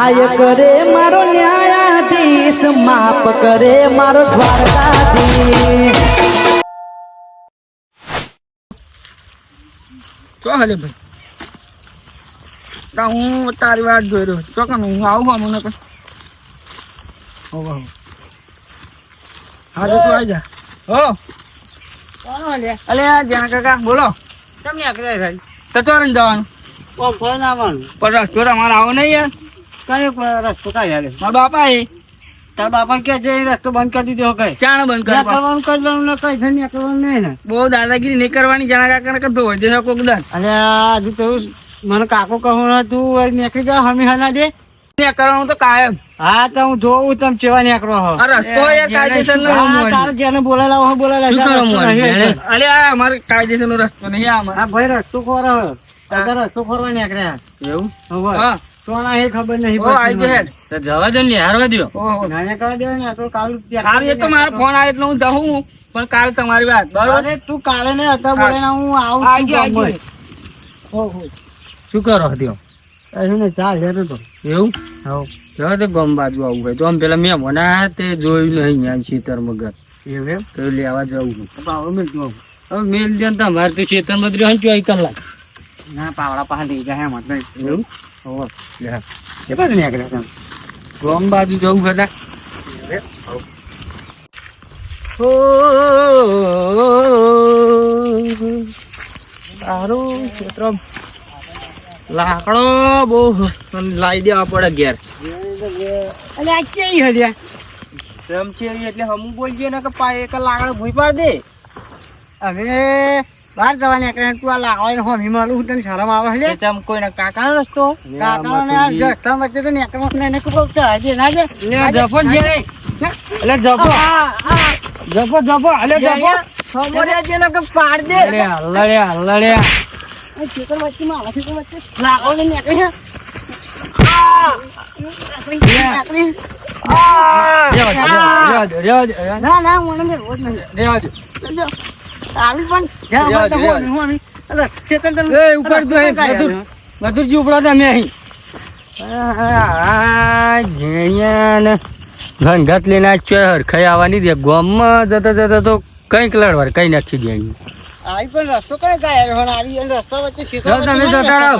આય કરે મારો ન્યાયાધીશ માપ કરે મારો દ્વારકાધીશ. ચો હલે ભાઈ? તા હું તારી વાત જોઈ રહ્યો છું. ચોકન હું આવું હા મને કઈ હા તો આવી જા. હો. અલે આ જ્યાં કાકા બોલો. તમને આકરે ભાઈ તો ચોરણ જવાનું. ફોન આવવાનું. પણ રસ્તો તમારે આવો નહીં યાર. કયો રસ્તો કાંઈ હાલે મારા બાપા એ તાર બાપા કે છે રસ્તો બંધ કરી દીધો કઈ ચાણ બંધ કરવાનું કરી દેવાનું ને કઈ ધન્ય કરવાનું નહીં ને. બહુ દાદાગીરી નહીં કરવાની જાણા કાકા ને કદો હોય દેશો કોક દાન. અરે આ હજુ તો મને કાકો કહું ને તું નીકળી જા હમી હના દે. કરવાનું તો કાયમ. હા તો હું જોઉં તમે ચેવા નીકળો હો. આ રસ્તો એ કાયદેસર નો તારે જેને બોલાયેલા હોય. અલે આ અમારે કાયદેસર નો રસ્તો નહીં આ ભાઈ રસ્તો ખોરો. તારે રસ્તો ખોરવા નીકળ્યા. એવું? હા. તો એ ખબર નહીં ઓ આઈ પડતી હેડ તો જવા દે ને હારવા દો ઓહો નાના કરવા દે ને તો કાલ હારું એ તો મારો ફોન આવે એટલે હું જાઉં. પણ કાલે તમારી વાત બરોબર? અરે તું કાલે ને હતા બોલે ને હું આવું છું આઈ ઓહો. શું કરો હત્યો કશું નહીં, ચાલ લેતો તો. એવું? ગમ બાજુ આવું હોય. તો આમ પેલા મેં મને તે જોયું નહીં અહીંયા ખેતર મગર. એવું તો લેવા જવું પાવડો મેલતું આવું. હવે મેલ દે ને તમારે તો ખેતરમાં રહ્યો ચોવીસ કલાક. ના પાવડા પાસે લઈ જાય એમ જ નહીં. એવું. એ બાજુ નીકળ્યા તમે. ગમ બાજુ જવું હતા સારું ક્ષેત્ર લાકડો બહુ લાવી દેવા પડે ઘેર. અને આ કેવી હલ્યા? એવી એટલે હમું બોલજે ને કે પાય એક લાકડો ભૂઈ પાડ દે. હવે બહાર જવા નીકળ્યા તું આ લાકડા હોમી હિમાલ હું તને શરમ આવે છે ચમ કોઈના કાકાનો રસ્તો કાકાઓને આ રસ્તા વચ્ચે તો નીકળવાનું ને એને કુકો ચડાઈ દે, ના જે ના દે. જે રે એટલે જફો. જફો જફો. એટલે જફો. ખબર જે ને કે પાડ દે. લડ્યા લડ્યા ખેતર વચ્ચે મારા ખેતર વચ્ચે લાકડો ને નીકળી! નીકળી. ના ના મને રોજ નહીં. આવી પણ તો. અરે, તમે- એ ઉપર તો એ કાઢ્યા બધું બધું જ ઉપડા અહીં આ જેણિયા ને લઈને આ ચોય હરખાઈ આવવાની દે ગામમાં જતા જતા તો કંઈક લડવાર કઈ નાખી દે અહીં આવી પણ રસ્તો કરે કાંઈ હવે આવી અને રસ્તા વચ્ચે ખેતર તમે જતા રહો.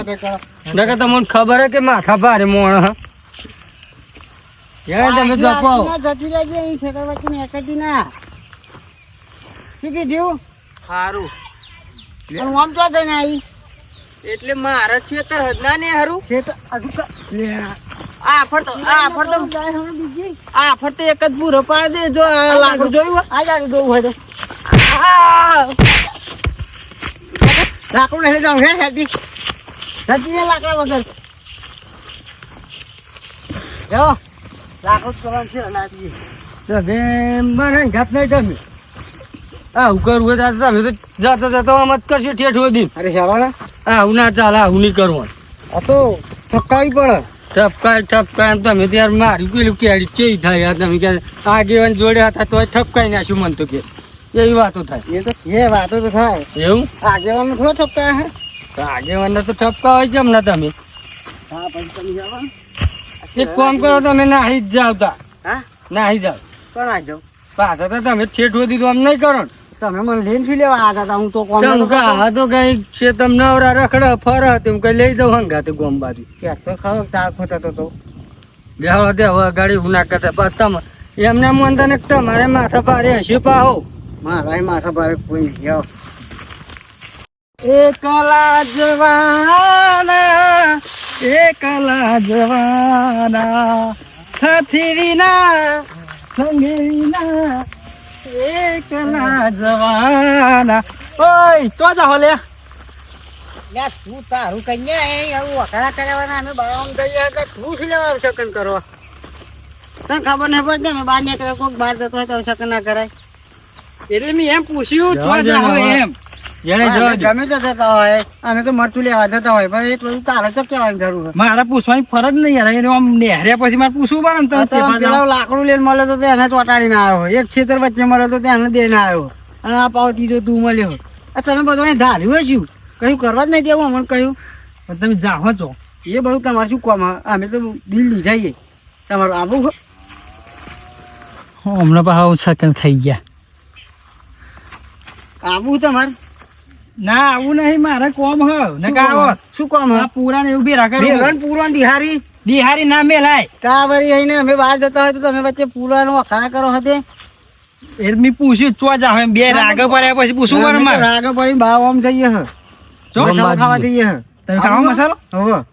નકર તમને ખબર હે કે માથા ભારે મોણ હ યાર તમે જપો જતી રહેજે, અહીં ખેતર વચ્ચે નીકળતી ના. શું કીધું? સારું પણ આમ તો થઈને આવી. એટલે મારા ખેતર હદના ને હારું ખેતર- હજુ ક- આ ફરતો આ ફરતો જાય હવે બીજી. આ ફરતે એક જ પૂરો પાડ દે જો લાકડું જોયું? આ જોવું હોય તો. લાકડું નહીં જાઉં, હે. હેડતી ને લાકડા વગર. જો, લાકડું કરવાનું છે, લાકડી. તો બેન બને નહીં આ હું કરવું હોય તો તમે તો જતા જતા આમ જ કરશે ઠેઠ સુધી અરે હેવાના હા હું ના ચાલે હું નહીં કરવું આ તો થપકાવી પડે. ઠપકાય ઠપકાય એમ તમે ત્યારે મારી પેલું કેડી ચેઈ થાય તમે કે આગેવાન જોડે હતા તો ઠપકાઈ નાખ્યું મન તો કે. એવી વાતો થાય. એ તો એ વાતો તો થાય. એવું? આગેવાનું થોડો થપકાય હે? આગેવાન તો ઠપકા હોય કેમ ના તમે? હા પછી તમે જાઓ. એક કામ કરો તમે નાહી જ જાવતા હા? નાહી જાવ. પણ આ જાઉં પાછા તો તમે છેઠ સુધી તો આમ નહીં કરો ને. તમે મને લઈને શું લેવા આવ્યા હતા હું તો કોમ આ તો કઈ છે તમ નવરા રખડે ફરે તેમ કઈ લઈ જાવ હંગાતે ગોમ બાજુ. તો ખાવ તાર ખોતો તો દેહળો દે હવે ગાડી ઉના કરતા પાછ તમે. એમને મન તને તમારે માથા પારે હશે પાહો? મારા માથા પારે કોઈ ગયો. એકલા જવાના એકલા જવાના સાથી વિના સંગે વિના. એકલા જવાના. ઓય તો જા લે યા તું તારું કન્યા એ આવું વખાણા કરવાના અમે બાળામાં જઈએ એટલે તું શું લેવા આવું શકન કરવા? તને ખબર ન પડતી અમે બહાર નીકળે કોઈક બહાર જતો હોય તો શકન ના કરાય. એટલે મેં એમ પૂછ્યું દે જાઓ એમ. ગમે તે હોય અમે તો મરચું લેવા જતા હોય પણ એ બધું તારે તો કહેવાની જરૂર મારા પૂછવાની ફરજ નહીં યાર એને આમ નેહર્યા પછી મારે પૂછવું પડે ને. લાકડું લઈને મળે તો તેને ચોટાડીને આવ્યો હોય. એક ખેતર વચ્ચે મળે તો તેને દઈને આવ્યો અને આ પાવ ત્રીજો તું મળ્યો આ તમે બધાને ધાર્યું શું? કયું કરવા જ નહીં દેવું અમને કહ્યું પણ તમે જાણો છો. એ બધું તમારે શું કામ અમે તો દિલ લીધાઈએ. તમારું આવું હે? હમણાં પાછા સેકન્ડ ખાઈ ગયા. આવું તમારે? ના આવું નહીં મારે કોમ હ. ને શું કામ? હે? શું કોમ હ? આ પૂરા ને એવું બી રાખે રન પૂરવાન દિહારી દિહારી ના મેલાય. કા ભરી આઈને અમે બહાર જતા હોય તો તમે વચ્ચે પૂરાનો ખા કરો હતે એ મેં પૂછ્યું ચો જા હવે બે રાગ પડ્યા પછી પૂછું કર મારે. રાગ પડીને ભાવ આમ જઈએ હે. ચો મસાલો ખાવા જઈએ. હે તમે ખાવા મસાલો? હો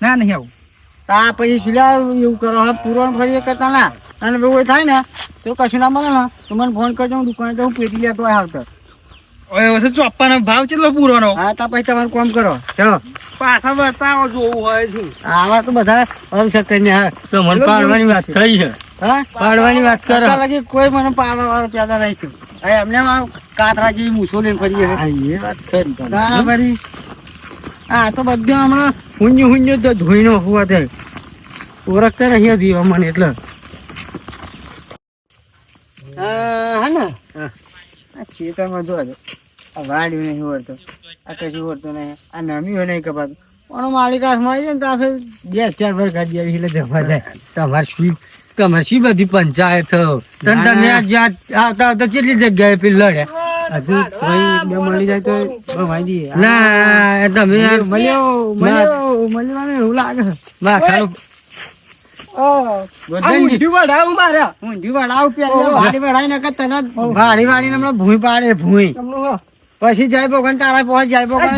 ના નહીં આવું. તા પછી શિલા એવું કરો હે પુરણ ફરી કરતા ના. અને એવું થાય ને તો કશું ના મળે ને તો મને ફોન કરજો હું દુકાને જાઉં પેટી લેતો આવતો ઓય વસે ચોપ્પાનો ભાવ કેટલો પૂરોનો? હા તા પછી તમારું કામ કરો. ચલો. પાછા બતાવો જોવું હોય છે. આવા તો બધા અવસર ને હા તો મને પાડવાની વાત થઈ છે. હા? પાડવાની વાત કરો. લગી કોઈ મને પાડવા વાળો પેદા નહીં છે હવે એમને આમ કાતરા જેવી મૂછો લઈને ફરી હા, એ વાત ખરી. હા ફરી. હા તો બધું હમણાં હુંજ્યું હુંજ્યું તો ધોઈનો હોવા દે. ઓળખતા નહીં હતી મને એટલે. હા ને? આ ખેતરમાં જો આ વાડ્યું નહીં વળતો આ કશું વળતો નહીં આ નમ્યું નહીં કપાતું. પણ માલિકાસ આવી જાય ને તો બે ચાર ભર ગાડી આવી એટલે જવા જાય. તમારે શું તમારે શી બધી પંચાયત તન તમે જ્યાં આવતા આવતા કેટલી જગ્યાએ પેલી લડ્યા હજુ બે મળી જાય તો ના તમે મળ્યો મળ્યો મળવાનું એવું લાગે છે. પછી જાય ભગવાન તારા પહોંચ જાય ભગવાન.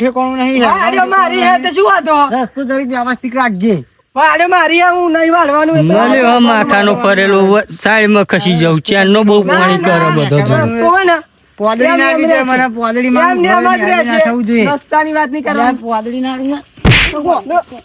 ઠેકાણું નહીં મારી હે તો શું વાતો રસ્તો વ્યવસ્થિત રાખજે. વાડો મારી હું નહીં વાળવાનું મને હવે માથાનો ફરેલો સાઈડમાં ખસી જાઉં. ચેનનો બહુ પાણી કરે બધો પોદડી નાખી દે મને પોદડી માં થવું જોઈએ. રસ્તાની વાત નહીં પોદડી નાખી ને. એ ઘરે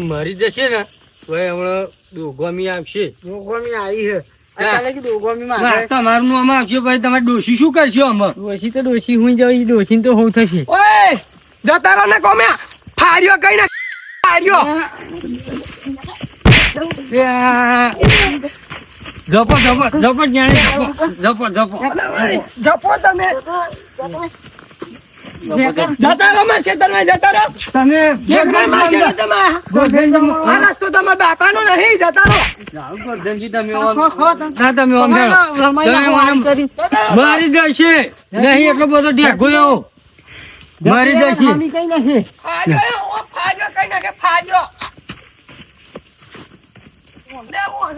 મારી જશે ને ભાઈ હમણાં દોગોમી આવશે દોગોમી આવી છે તમારું આવશે ભાઈ તમે ડોશી શું કરશો અમે ડોશી તો ડોશી હું જઈ ડોશી તો હું થશે. ઓય જતા રહો ને કોમ્યા. ફાર્યો કઈ ના ફાર્યો જપો જપો જપો જાણે જપો જપો જપો. જપો. તમે. જતા રહો મારા ખેતરમાં જતા રહો. તમે. આ રસ્તો તમારા બાપાનો નહીં જતા રહો. મારી જશે. નહીં એટલો બધો ઢેકો એવો મારી જશે. મમ્મી કઈ નથી ફાર્યો ઓ ફાર્યો કઈ ના કે ફાર્યો લે, ઓ, આ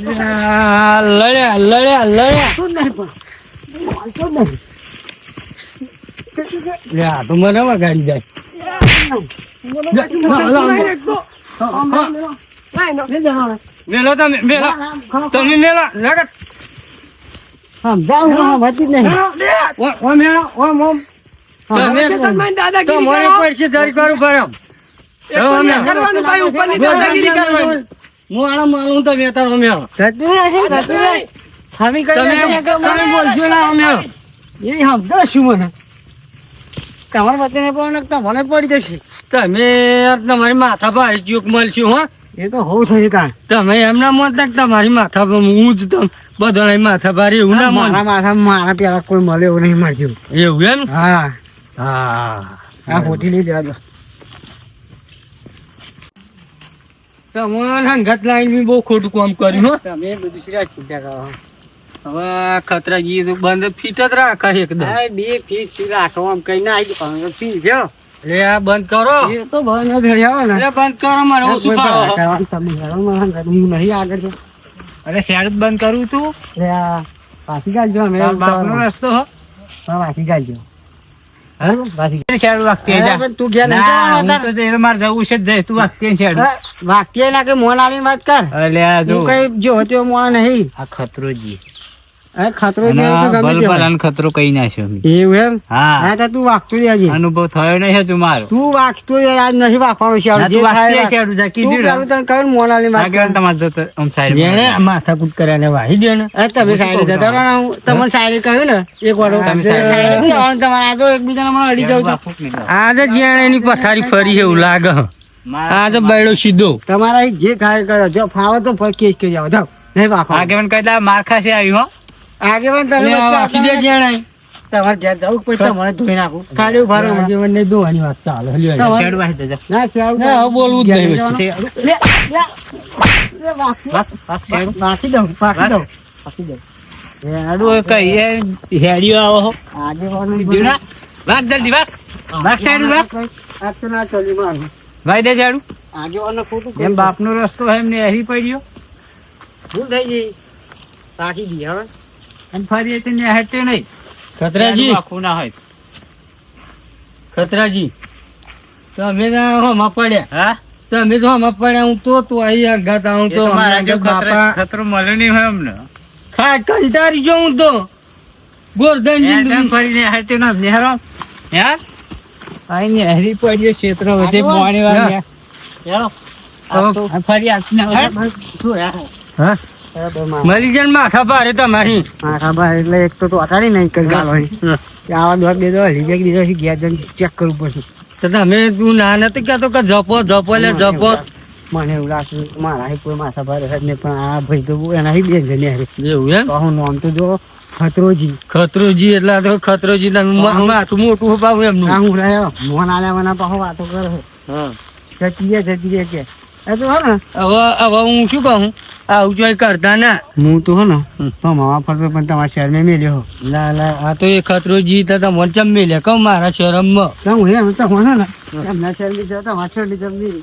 લડ્યા લડ્યા લડ્યા શું નહીં પણ આ તો મને ગાડી જાય મેલો તમે મેલો તમે મેલો નકર. સમજાવું હું નહીં ઓ ઓ ઓમ ઓમ તમે ખેતરમાં દાદાગીરી પડશે તારી કરું ફરમ કરવાનું ભાઈ ઉપરની દાદાગીરી કરવાની હું આના માલું તમે તારો અમે હમી કઈ તમે નથી ના મેલો એ સમજો શું મને. તમારા પતિને પણ તમને પડી જશે. તમે તમારી માથા ભારી ચૂક મળશું હો. એ તો હોવું થઈ તમે એમના મત કે તમારી માથા પર હું જ તમ બધા માથા ભારી એવું ના મારા માથા મારા પેલા કોઈ મળે એવું નહીં મળ્યું એવું એમ? હા. હા. આ હોટી લઈ દેવા દો તમારા હંગાત લાઈન બહુ ખોટું કામ કર્યું હો. તમે બધું શું ચિંતા કરો હવે ખતરા તો બંધ ફીટ જ રાખે એકદમ હા બે ફીસ રાખો આમ કઈ ના આવી પણ ફી છે એ આ બંધ કરો. એ તો બંધ જ ને. કરો મારે તમે ના હું નહીં આગળ છું. અરે શેર બંધ કરું તું એટલે આ પાછી ગાલજો અમે બાપનો રસ્તો હો. હા, પાછી ગાલજો વાક્ય ના કે મોન આલીને વાત કર. જો. કઈ જો મોન નહીં. આ ખતરો જી આ ખતરો જે ગમે તે હોય. ખતરો કઈ નાખ્યો અમે. એવું એમ? હા. હા તો તું વાગતો જજે અનુભવ થયો નહીં હજુ મારો. તું વાગતો જ આજ નથી વાગવાનું છે જે થાય તું કીધું ને. તને કહ્યું ને મોનાલી વાત આગળ તમારે જતો આમ side જેને જતો. માથાકૂટ કર્યા ને વાહી દે ને. એ તમે સાઈડે જતા રહો હું તમને સાઈડે કહ્યું ને એક વાર. તમે સાઈડે તમારે તો એકબીજાને મને અડી જાવ. આજે જેણે એની પથારી ફરી એવું લાગે. આજે બૈડો સીધો. તમારા જે ખાય કરો. જો ફાવે તો કેસ કરી આવો. જાવ નહીં. આગેવાન કહેતા માર ખાશે આવ્યું હો. આગેવાન તમે વાસી દે જેણે તમારે ઘેર જવું પછી મને ધોઈ નાખું. ખાલી ઊભા રહો. હમણાં. આગેવાનને દોવાની વાત ચાલે હલ્યો શેડ વાહી દેજો. ના ચાલ ના, બોલવું જ નહીં શેડ. વાગી દઉં વાગી દઉં. વાગી દઉં. એ આડું કઈ હેડિયો આવો હો. આગેવાનું વાગ જલ્દી વાગ વાગ સાઈડ વાગ આ તો ના ચાલ્યું મારું. વાઈ દે જાડું આગેવાનને ખોટું એમ બાપનો રસ્તો એમને એરી પડ્યો. ભૂલ થઈ ગઈ? રાખી દી હવે? અને ફરી તેને હેઠે નહીં. ખતરાજી. આખું ના હોય. ખતરાજી તમે ના પડ્યા હા તમે તો હોમાં પડ્યા હું તો તો અહીં અઘાત આવું એ તો તો મારા ખતરો મળે નહીં હોય અમને. ખાય કંટારી જો હું તો. ગોરધન જિંદગી ફરીને હેઠે ના નેહરો. યાર અહીં નેહરી પડ્યો ક્ષેત્ર વચ્ચે પાણી વાળ્યા હા. ફરી આજને શું યાર હા. મળી જાય માથા ભારે તમારી. ખબર એટલે એક તો અટાડી નહીં કરી ગાલો આવા દોઢ બે દો હલી જાય દીધો છે ઘેર ચેક કરવું પડશે તો તમે તું ના નથી કહેતો કે જપો જપો એટલે જપો. મને એવું લાગતું મારા કોઈ માથા ભારે છે જ નહીં પણ આ ભાઈ તો એના બે જણે. એવું એમ? હું નામ તો જો ખતરોજી. ખતરોજી એટલે આ તો ખતરોજી માથું મોટું પાવું એમનું. હું રહ્યો મોન આલ્યા મને પાછો વાતો કરે હા. જતી જતીએ કે. હવે હવે હું શું કહું? આવું જોઈ કરતા ના. હું તો હે ને તો મામા ફરતો પણ તમારા શહેરમાં મેલ્યો ના ના આ તો એ ખતરો જી તો તમને ચમ મેલ્યા? કહું મારા શરમમાં માં હું એમ તો હું હે ને એમના શહેરમાં જતો મારા શહેરની જમીન